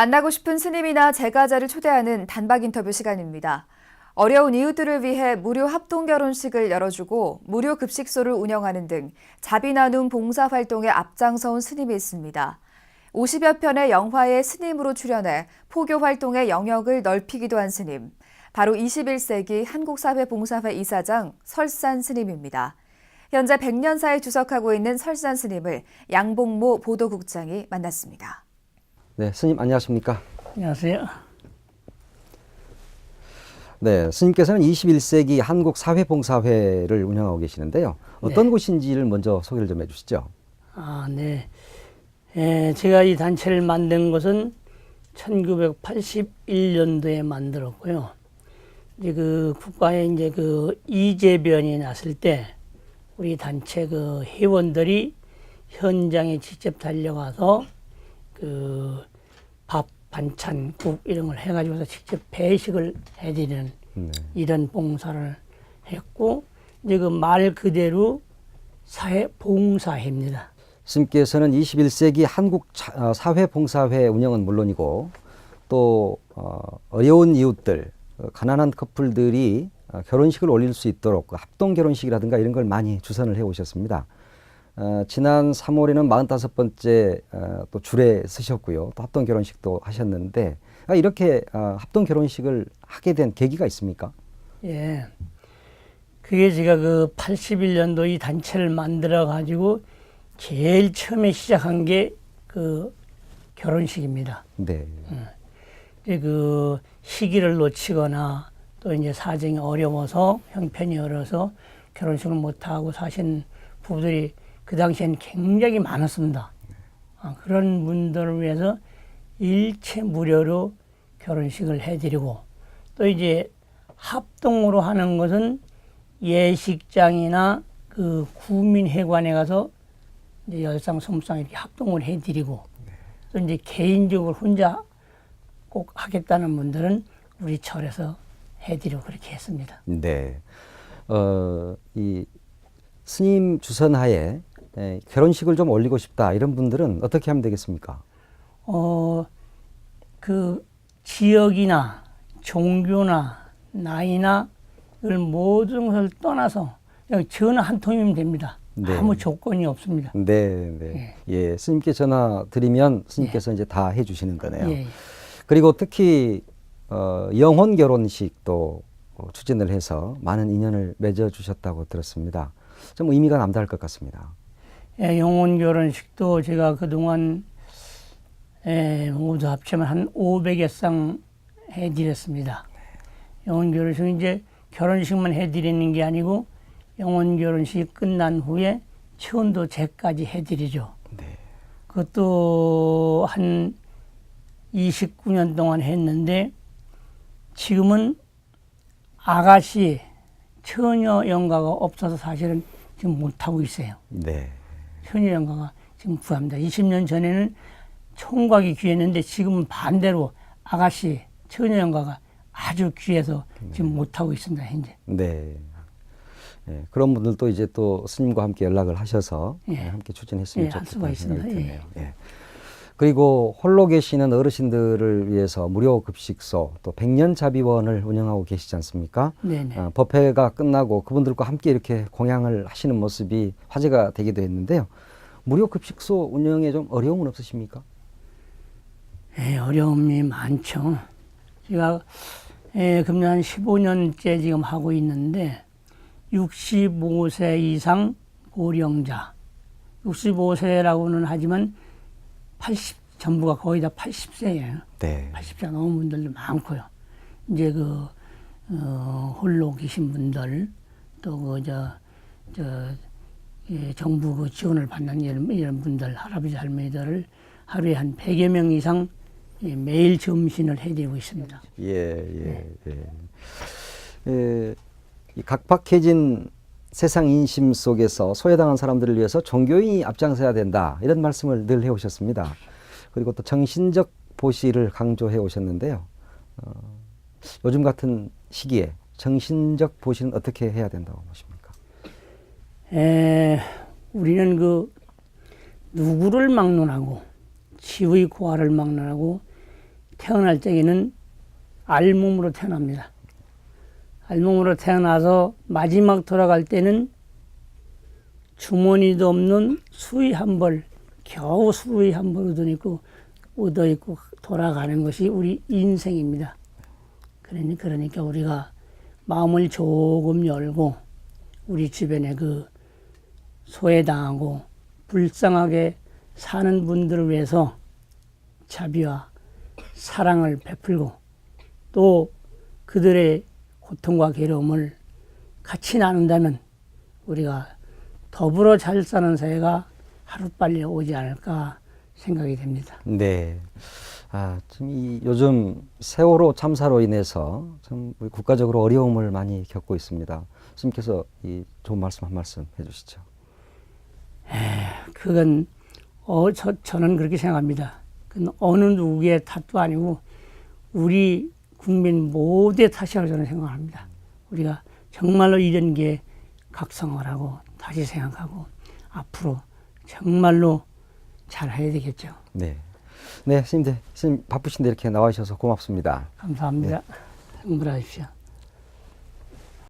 만나고 싶은 스님이나 제가자를 초대하는 단박 인터뷰 시간입니다. 어려운 이웃들을 위해 무료 합동 결혼식을 열어주고 무료 급식소를 운영하는 등 자비 나눔 봉사 활동에 앞장서온 스님이 있습니다. 50여 편의 영화에 스님으로 출연해 포교 활동의 영역을 넓히기도 한 스님. 바로 21세기 한국사회봉사회 이사장 설산 스님입니다. 현재 백년사에 주석하고 있는 설산 스님을 양봉모 보도국장이 만났습니다. 네, 스님 안녕하십니까? 안녕하세요. 네, 스님께서는 21세기 한국 사회봉사회를 운영하고 계시는데요. 어떤 곳인지를 먼저 소개를 좀 해주시죠. 아, 네. 에, 제가 이 단체를 만든 것은 1981년도에 만들었고요. 이제 그 국가에 이제 그 이재변이 났을 때 우리 단체 그 회원들이 현장에 직접 달려가서 그 밥, 반찬, 국 이런 걸 해가지고서 직접 배식을 해드리는 네. 이런 봉사를 했고 이제 그 말 그대로 사회 봉사회입니다. 스님께서는 21세기 한국 차- 어, 사회 봉사회 운영은 물론이고 또 어, 어려운 이웃들, 어, 가난한 커플들이 어, 결혼식을 올릴 수 있도록 그 합동 결혼식이라든가 이런 걸 많이 주선을 해 오셨습니다. 어, 지난 3월에는 45번째 어, 또 줄에 서셨고요. 또 합동 결혼식도 하셨는데 아, 이렇게 어, 합동 결혼식을 하게 된 계기가 있습니까? 예. 그게 제가 그 81년도 이 단체를 만들어 가지고 제일 처음에 시작한 게 그 결혼식입니다. 네. 이제 그 시기를 놓치거나 또 이제 사정이 어려워서 형편이 어려서 결혼식을 못 하고 사신 부부들이 그 당시엔 굉장히 많았습니다. 아, 그런 분들을 위해서 일체 무료로 결혼식을 해드리고 또 이제 합동으로 하는 것은 예식장이나 그 구민회관에 가서 이제 열상 som상 이렇게 합동을 해드리고 또 이제 개인적으로 혼자 꼭 하겠다는 분들은 우리 절에서 해드리고 그렇게 했습니다. 네. 어, 이 스님 주선하에 에, 결혼식을 좀 올리고 싶다 이런 분들은 어떻게 하면 되겠습니까? 어, 그 지역이나 종교나 나이나 이걸 모든 것을 떠나서 그냥 전화 한 통이면 됩니다. 네. 아무 조건이 없습니다. 네, 네. 예, 스님께 전화 드리면 스님께서 이제 다 해주시는 거네요. 예. 그리고 특히 어, 영혼 결혼식도 어, 추진을 해서 많은 인연을 맺어 주셨다고 들었습니다. 좀 의미가 남다를 것 같습니다. 예, 영혼 결혼식도 제가 그동안 예, 모두 합치면 한 500여 쌍 해드렸습니다. 영혼 결혼식은 이제 결혼식만 해드리는 게 아니고 영혼 결혼식이 끝난 후에 천도제까지 해드리죠. 네. 그것도 한 29년 동안 했는데 지금은 아가씨 처녀 연가가 없어서 사실은 지금 못하고 있어요. 네. 처녀 연가가 지금 구합니다. 20년 전에는 총각이 귀했는데 지금은 반대로 아가씨 처녀 연가가 아주 귀해서 지금 못하고 있습니다. 현재. 네. 예, 그런 분들도 이제 또 스님과 함께 연락을 하셔서 예. 예, 함께 추진했으면 예, 좋겠다는 생각이 있습니다. 드네요. 예. 그리고 홀로 계시는 어르신들을 위해서 무료 급식소 또 백년 자비원을 운영하고 계시지 않습니까? 네네. 어, 법회가 끝나고 그분들과 함께 이렇게 공양을 하시는 모습이 화제가 되기도 했는데요. 무료 급식소 운영에 좀 어려움은 없으십니까? 예, 어려움이 많죠. 제가 예, 금년 한 15년째 지금 하고 있는데 65세 이상 고령자 65세라고는 하지만 80 전부가 거의 다 80세예요. 네. 80세 넘은 분들도 많고요. 이제 그 어, 홀로 계신 분들 또그저저 예, 정부 그 지원을 받는 이런, 이런 분들 할아버지 할머니들을 하루에 한 100여 명 이상 예, 매일 점심을 해드리고 있습니다. 예, 예, 예. 예, 이 각박해진 세상 인심 속에서 소외당한 사람들을 위해서 종교인이 앞장서야 된다 이런 말씀을 늘 해오셨습니다. 그리고 또 정신적 보시를 강조해 오셨는데요. 어, 요즘 같은 시기에 정신적 보시는 어떻게 해야 된다고 보십니까? 에, 우리는 그 누구를 막론하고 지의 고하를 막론하고 태어날 적에는 알몸으로 태어납니다. 알몸으로 태어나서 마지막 돌아갈 때는 주머니도 없는 수의 한 벌, 겨우 수의 한 벌 얻어 있고, 얻어 있고 돌아가는 것이 우리 인생입니다. 그러니, 그러니까 우리가 마음을 조금 열고 우리 주변에 그 소외당하고 불쌍하게 사는 분들을 위해서 자비와 사랑을 베풀고 또 그들의 고통과 괴로움을 같이 나눈다면 우리가 더불어 잘 사는 사회가 하루빨리 오지 않을까 생각이 됩니다. 네. 아, 좀이 요즘 세월호 참사로 인해서 참 국가적으로 어려움을 많이 겪고 있습니다. 스님께서 이 좋은 말씀 한 말씀 해 주시죠. 그건 어, 저, 저는 그렇게 생각합니다. 그건 어느 누구의 탓도 아니고 우리 국민 모두의 탓이라고 저는 생각합니다. 우리가 정말로 이런 게 각성하라고 다시 생각하고 앞으로 정말로 잘 해야 되겠죠. 네. 네, 스님들, 스님 바쁘신데 이렇게 나와주셔서 고맙습니다. 감사합니다. 응불하십시오.